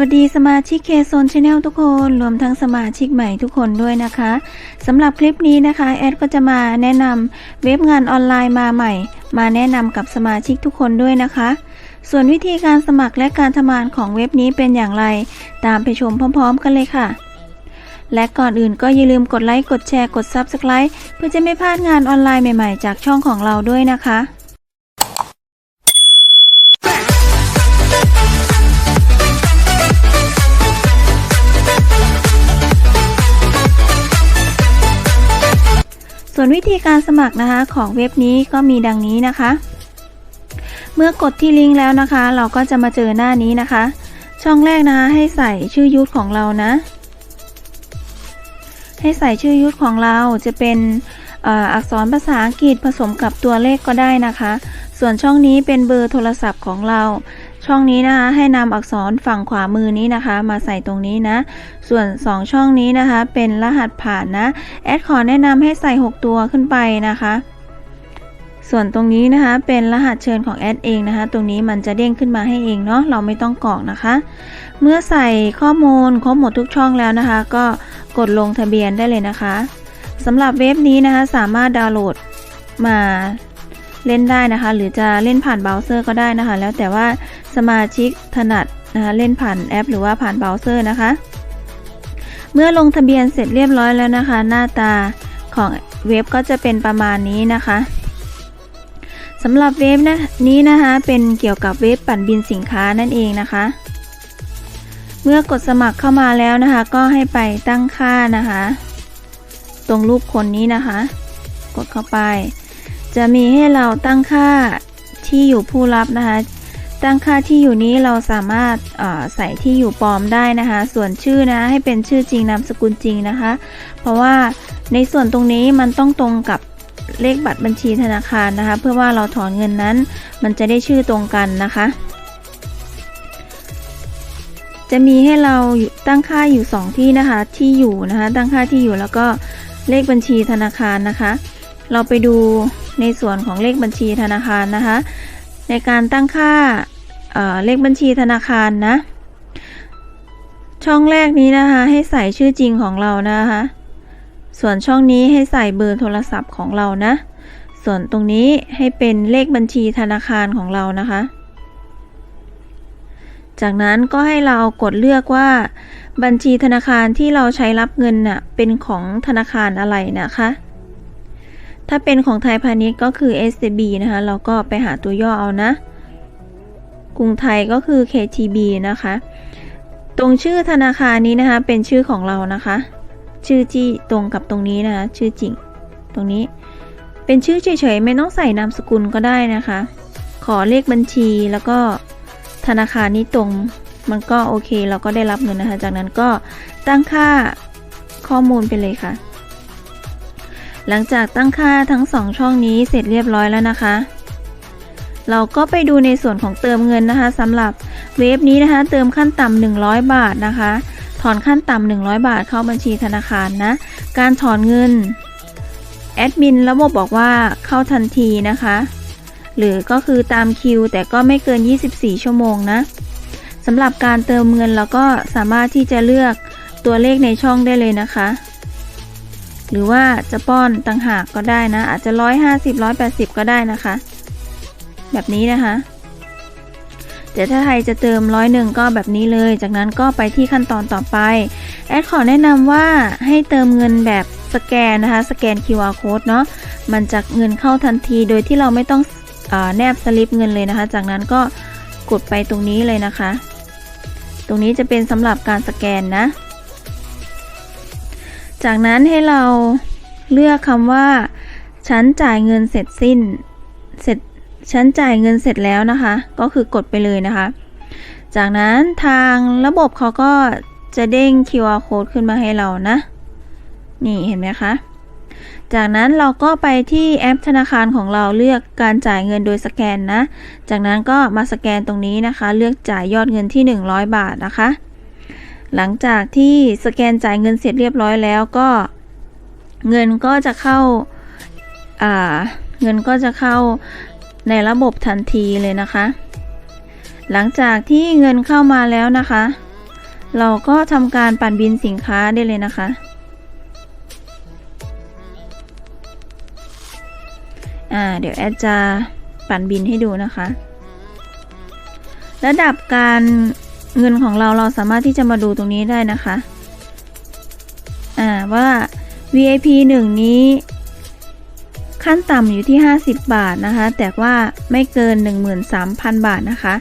วัสดีสมาชิกเคโซนชาแนลทุกคนรวมทั้งสมาชิกใหม่ทุกคนด้วยนะคะสำหรับคลิปนี้นะคะแอดก็จะมาแนะนำเว็บงานออนไลน์มาใหม่ มาแนะนำกับสมาชิกทุกคนด้วยนะคะ ส่วนวิธีการสมัครและการทำงานของเว็บนี้เป็นอย่างไร ตามไปชมพร้อม ๆ กันเลยค่ะ และก่อนอื่นก็อย่าลืมกดไลค์กดแชร์กด Subscribe เพื่อจะไม่พลาดงานออนไลน์ใหม่ๆ จากช่องของเราด้วยนะคะ ส่วนวิธีการสมัครนะคะของเว็บนี้ก็มีดังนี้นะคะ เมื่อกดที่ลิงก์แล้วนะคะ เราก็จะมาเจอหน้านี้นะคะ ช่องแรกนะคะให้ใส่ชื่อยูทของเรานะ ให้ใส่ชื่อยูทของเราจะเป็นออักษรภาษาอังกฤษผสมกับตัวเลขก็ได้นะคะ ส่วนช่องนี้เป็นเบอร์โทรศัพท์ของเรา ช่องนี้นะคะให้นำอักษรฝั่งขวามือนี้นะคะ มาใส่ตรงนี้นะ ส่วน 2 ช่องนี้นะคะ เป็นรหัสผ่านนะ แอดขอแนะนำให้ใส่ 6 ตัวขึ้นไปนะคะ ส่วนตรงนี้นะคะ เป็นรหัสเชิญของแอดเองนะคะ ตรงนี้มันจะเด้งขึ้นมาให้เองเนาะ เราไม่ต้องกรอกนะคะ เมื่อใส่ข้อมูลครบหมดทุกช่องแล้วนะคะ ก็กดลงทะเบียนได้เลยนะคะสำหรับเว็บนี้นะคะสามารถดาวน์โหลดมา เล่นได้นะคะ หรือจะเล่นผ่านเบราว์เซอร์ก็ได้นะคะ แล้วแต่ว่าสมาชิกถนัดนะคะเล่นผ่านแอป หรือว่าผ่านเบราว์เซอร์นะคะ เมื่อลงทะเบียนเสร็จเรียบร้อยแล้วนะคะ หน้าตาของเว็บก็จะเป็นประมาณนี้นะคะสำหรับเว็บนะนี้นะคะเป็นเกี่ยวกับเว็บปั่นบินสินค้านั่นเองนะคะ เมื่อกดสมัครเข้ามาแล้วนะคะ ก็ให้ไปตั้งค่านะคะ ตรงรูปคนนี้นะคะ กดเข้าไป จะมีให้เราตั้งค่าที่อยู่ผู้รับนะคะ ตั้งค่าที่อยู่นี้เราสามารถใส่ที่อยู่ปลอมได้นะคะ ส่วนชื่อนะให้เป็นชื่อจริงนามสกุลจริงนะคะ เพราะว่าในส่วนตรงนี้มันต้องตรงกับเลขบัตรบัญชีธนาคารนะคะ เพื่อว่าเราถอนเงินนั้น มันจะได้ชื่อตรงกันนะคะ จะมีให้เราตั้งค่าอยู่ 2 ที่นะคะ ที่อยู่นะคะ ตั้งค่าที่อยู่แล้วก็เลขบัญชีธนาคารนะคะ เราไปดู ในส่วนของเลขบัญชีธนาคารนะคะ ในการตั้งค่าเเลขบัญชีธนาคารนะ ช่องแรกนี้นะคะให้ใส่ชื่อจริงของเรานะคะ ส่วนช่องนี้ให้ใส่เบอร์โทรศัพท์ของเรานะ ส่วนตรงนี้ให้เป็นเลขบัญชีธนาคารของเรานะคะ จากนั้นก็ให้เรากดเลือกว่าบัญชีธนาคารที่เราใช้รับเงินน่ะเป็นของธนาคารอะไรนะคะ ถ้าเป็นของไทยพาณิชย์ก็คือ SCB นะคะเราก็ไปหาตัวย่อเอานะกรุงไทยก็คือ KTB นะคะ ตรงชื่อธนาคารนี้นะคะเป็นชื่อของเรานะคะ ชื่อที่ตรงกับตรงนี้นะคะ ชื่อจริง ตรงนี้ เป็นชื่อเฉยๆไม่ต้องใส่นามสกุลก็ได้นะคะ ขอเลขบัญชีแล้วก็ธนาคารนี้ตรงมันก็โอเค เราก็ได้รับเงินนะคะ จากนั้นก็ตั้งค่าข้อมูลไปเลยค่ะ หลังจากตั้งค่าทั้งสองช่องนี้เสร็จเรียบร้อยแล้วนะคะ เราก็ไปดูในส่วนของเติมเงินนะคะสำหรับเว็บนี้นะคะ เติมขั้นต่ำ100 บาทนะคะ ถอนขั้นต่ำ100 บาทเข้าบัญชีธนาคารนะ การถอนเงินแอดมินระบบบอกว่าเข้าทันทีนะคะ หรือก็คือตามคิว แต่ก็ไม่เกิน 24 ชั่วโมงนะสำหรับการเติมเงินเราก็สามารถที่จะเลือกตัวเลขในช่องได้เลยนะคะ หรือว่าจะป้อนต่างหากก็ได้นะ อาจจะ 150 180 ก็ได้นะคะ แบบนี้นะคะ แต่ถ้าใครจะเติมร้อยหนึ่งก็แบบนี้เลย จากนั้นก็ไปที่ขั้นตอนต่อไปแอดขอแนะนำว่าให้เติมเงินแบบสแกนนะคะ สแกน QR code เนาะมันจะเงินเข้าทันทีโดยที่เราไม่ต้องอแนบสลิปเงินเลยนะคะ จากนั้นก็กดไปตรงนี้เลยนะคะ ตรงนี้จะเป็นสำหรับการสแกนนะ จากนั้นให้เราเลือกคำว่า ฉันจ่ายเงินเสร็จสิ้น เสร็จ ฉันจ่ายเงินเสร็จแล้วนะคะ ก็คือกดไปเลยนะคะ จากนั้นทางระบบเขาก็จะเด้ง QR code ขึ้นมาให้เรานะ นี่เห็นไหมคะ จากนั้นเราก็ไปที่แอปธนาคารของเราเลือกการจ่ายเงินโดยสแกนนะ จากนั้นก็มาสแกนตรงนี้นะคะ เลือกจ่ายยอดเงินที่ 100 บาทนะคะ หลังจากที่สแกนจ่ายเงินเสร็จเรียบร้อยแล้วก็ เงินก็จะเข้าอ่าเงินก็จะเข้าในระบบทันทีเลยนะคะ หลังจากที่เงินเข้ามาแล้วนะคะ เราก็ทำการปั่นบินสินค้าได้เลยนะคะ อ่าเดี๋ยวแอดจะปั่นบินให้ดูนะคะ ระดับการ เงินของเราเราสามารถที่จะมาดูตรงนี้ได้นะคะ อ่าว่า VIP 1 นี้ ขั้นต่ำอยู่ที่ 50 บาทนะคะ แต่ว่าไม่เกิน 13,000 บาทนะคะ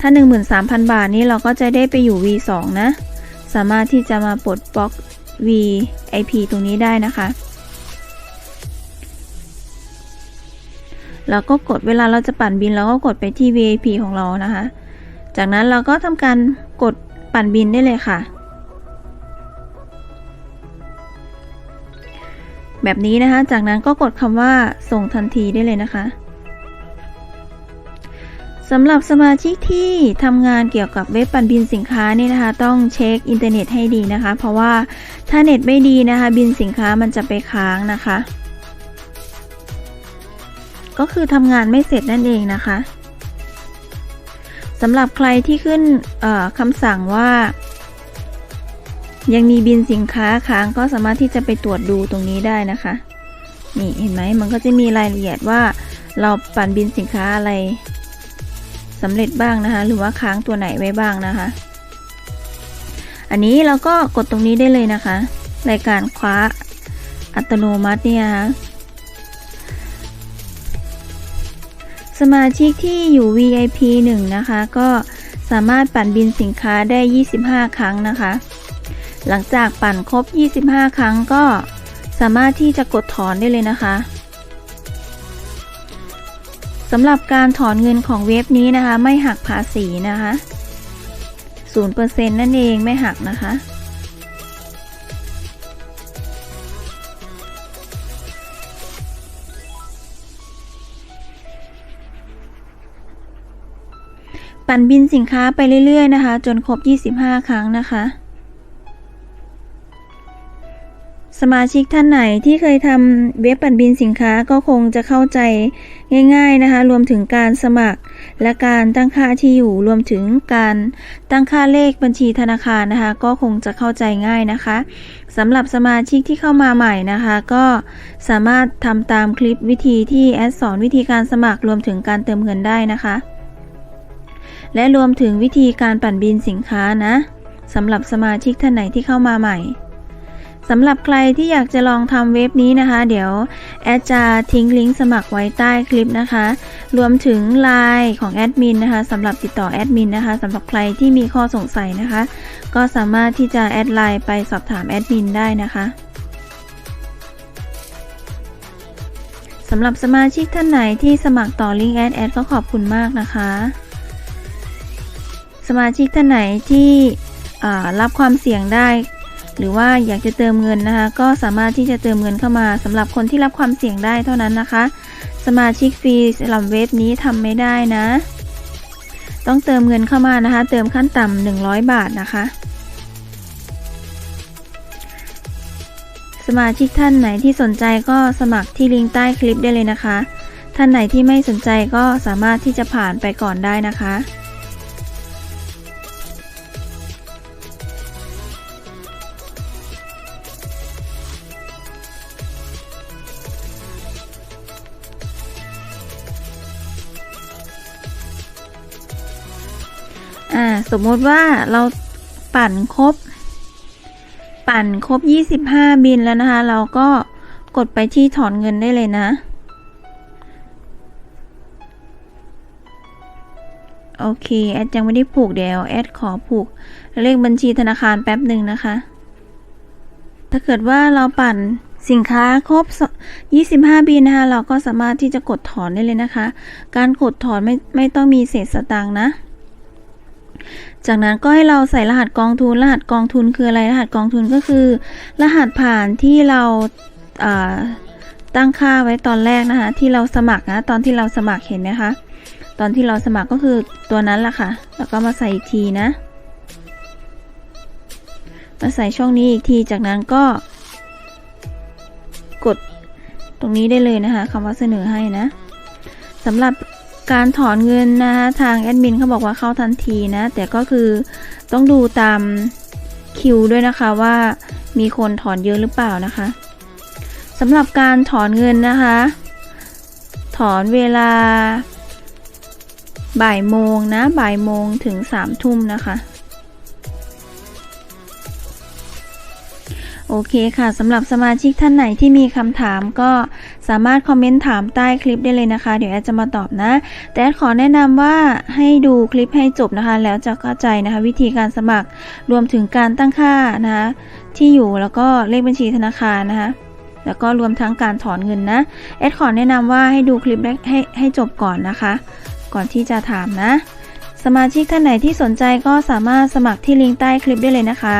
ถ้า 13,000 บาทนี้เราก็จะได้ไปอยู่ V2 นะ สามารถที่จะมาปลดบล็อก VIP ตรงนี้ได้นะคะแล้วก็กดเวลาเราจะปั่นบินเราก็กดไปที่ VIP ของเรานะคะ จากนั้นเราก็ทำการกดปั่นบินได้เลยค่ะ แบบนี้นะคะ จากนั้นก็กดคำว่าส่งทันทีได้เลยนะคะสำหรับสมาชิกที่ทำงานเกี่ยวกับเว็บปั่นบินสินค้านี่นะคะ ต้องเช็คอินเทอร์เน็ตให้ดีนะคะ เพราะว่าถ้าเน็ตไม่ดีนะคะ บินสินค้ามันจะไปค้างนะคะ ก็คือทำงานไม่เสร็จนั่นเองนะคะ สำหรับใครที่ขึ้นคำสั่งว่า ยังมีบินสินค้าค้างก็สามารถที่จะไปตรวจดูตรงนี้ได้นะคะ นี่เห็นไหมมันก็จะมีรายละเอียดว่าเราปั่นบินสินค้าอะไรสำเร็จบ้างนะคะ หรือว่าค้างตัวไหนไว้บ้างนะคะ อันนี้เราก็กดตรงนี้ได้เลยนะคะ รายการคว้าอัตโนมัติเนี่ย สมาชิกที่อยู่ VIP 1 นะคะ ก็สามารถปั่นบินสินค้าได้ 25 ครั้งนะคะ หลังจากปั่นครบ 25 ครั้งก็สามารถที่จะกดถอนได้เลยนะคะสำหรับการถอนเงินของเว็บนี้นะคะ ไม่หักภาษีนะคะ0%นั่นเองไม่หักนะคะ ปั่นบินสินค้าไปเรื่อยๆนะคะ จนครบ 25 ครั้งนะคะ สมาชิกท่านไหนที่เคยทำเว็บปั่นบินสินค้าก็คงจะเข้าใจง่ายๆนะคะ รวมถึงการสมัครและการตั้งค่าที่อยู่รวมถึงการตั้งค่าเลขบัญชีธนาคารนะคะ ก็คงจะเข้าใจง่ายนะคะสำหรับสมาชิกที่เข้ามาใหม่นะคะ ก็สามารถทำตามคลิปวิธีที่แอดสอนวิธีการสมัครรวมถึงการเติมเงินได้นะคะ และรวมถึงวิธีการปั่นบินสินค้านะสำหรับสมาชิกท่านไหนที่เข้ามาใหม่สำหรับใครที่อยากจะลองทำเว็บนี้นะคะ เดี๋ยวแอดจะทิ้งลิงก์สมัครไว้ใต้คลิปนะคะ รวมถึงไลน์ของแอดมินนะคะสำหรับติดต่อแอดมินนะคะสำหรับใครที่มีข้อสงสัยนะคะ ก็สามารถที่จะแอดไลน์ไปสอบถามแอดมินได้นะคะสำหรับสมาชิกท่านไหนที่สมัครต่อลิงก์แอดแอดก็ขอบคุณมากนะคะ สมาชิกท่านไหนที่รับความเสี่ยงได้ หรือว่าอยากจะเติมเงินนะคะ ก็สามารถที่จะเติมเงินเข้ามาสำหรับคนที่รับความเสี่ยงได้เท่านั้นนะคะ สมาชิกฟรีสำหรับเว็บนี้ทำไม่ได้นะ ต้องเติมเงินเข้ามานะคะ เติมขั้นต่ำ100 บาทนะคะ สมาชิกท่านไหนที่สนใจก็สมัครที่ลิงก์ใต้คลิปได้เลยนะคะ ท่านไหนที่ไม่สนใจก็สามารถที่จะผ่านไปก่อนได้นะคะ อ่าสมมติว่าเราปั่นครบ ปั่นครบ 25 บินแล้วนะคะ เราก็กดไปที่ถอนเงินได้เลยนะ โอเค แอดยังไม่ได้ผูกเดี๋ยว แอดขอผูกเลขบัญชีธนาคารแป๊บหนึ่งนะคะ ถ้าเกิดว่าเราปั่นสินค้าครบ 25 บินนะคะ เราก็สามารถที่จะกดถอนได้เลยนะคะ การกดถอนไม่ไม่ต้องมีเศษสตางค์นะ จากนั้นก็ให้เราใส่รหัสกองทุน รหัสกองทุนคืออะไร รหัสกองทุนก็คือ รหัสผ่านที่เราตั้งค่าไว้ตอนแรกนะคะ ที่เราสมัครนะ ตอนที่เราสมัครเห็นไหมคะ ตอนที่เราสมัครก็คือตัวนั้นแหละค่ะ แล้วก็มาใส่อีกทีนะ มาใส่ช่องนี้อีกที จากนั้นก็ กดตรงนี้ได้เลยนะคะคำว่าเสนอให้นะสำหรับ การถอนเงินนะคะทางแอดมินเขาบอกว่าเข้าทันทีนะ แต่ก็คือต้องดูตามคิวด้วยนะคะว่ามีคนถอนเยอะหรือเปล่านะคะสำหรับการถอนเงินนะคะ ถอนเวลาบ่ายโมงนะบ่ายโมงถึงสามทุ่มนะคะ โอเคค่ะสำหรับสมาชิกท่านไหนที่มีคำถามก็สามารถคอมเมนต์ถามใต้คลิปได้เลยนะคะ เดี๋ยวแอดจะมาตอบนะ แต่แอดขอแนะนำว่าให้ดูคลิปให้จบนะคะ แล้วจะเข้าใจนะคะ วิธีการสมัครรวมถึงการตั้งค่านะคะที่อยู่แล้วก็เลขบัญชีธนาคารนะคะแล้วก็รวมทั้งการถอนเงินนะแอดขอแนะนำว่าให้ดูคลิปให้ให้จบก่อนนะคะ ก่อนที่จะถามนะ สมาชิกท่านไหนที่สนใจก็สามารถสมัครที่ลิงก์ใต้คลิปได้เลยนะคะ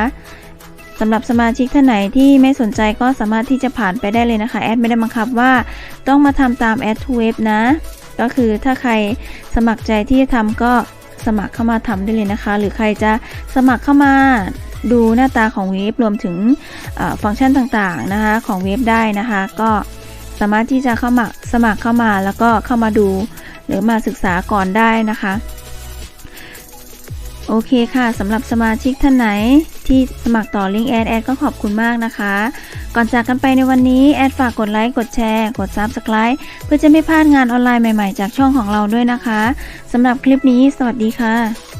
สำหรับสมาชิกท่านไหนที่ไม่สนใจก็สามารถที่จะผ่านไปได้เลยนะคะ แอดไม่ได้บังคับว่าต้องมาทำตามแอดทูเวฟนะ ก็คือถ้าใครสมัครใจที่จะทำก็สมัครเข้ามาทำได้เลยนะคะ หรือใครจะสมัครเข้ามาดูหน้าตาของเว็บรวมถึงฟังก์ชันต่างๆนะคะของเว็บได้นะคะ ก็สามารถที่จะเข้ามาสมัครเข้ามาแล้วก็เข้ามาดูหรือมาศึกษาก่อนได้นะคะ โอเคค่ะสำหรับสมาชิกท่านไหน ที่สมัครต่อลิงก์แอดแอดก็ขอบคุณมากนะคะ ก่อนจากกันไปในวันนี้แอดฝากกดไลค์กดแชร์ กด Subscribe เพื่อจะไม่พลาดงานออนไลน์ใหม่ๆ จากช่องของเราด้วยนะคะสำหรับคลิปนี้ สวัสดีค่ะ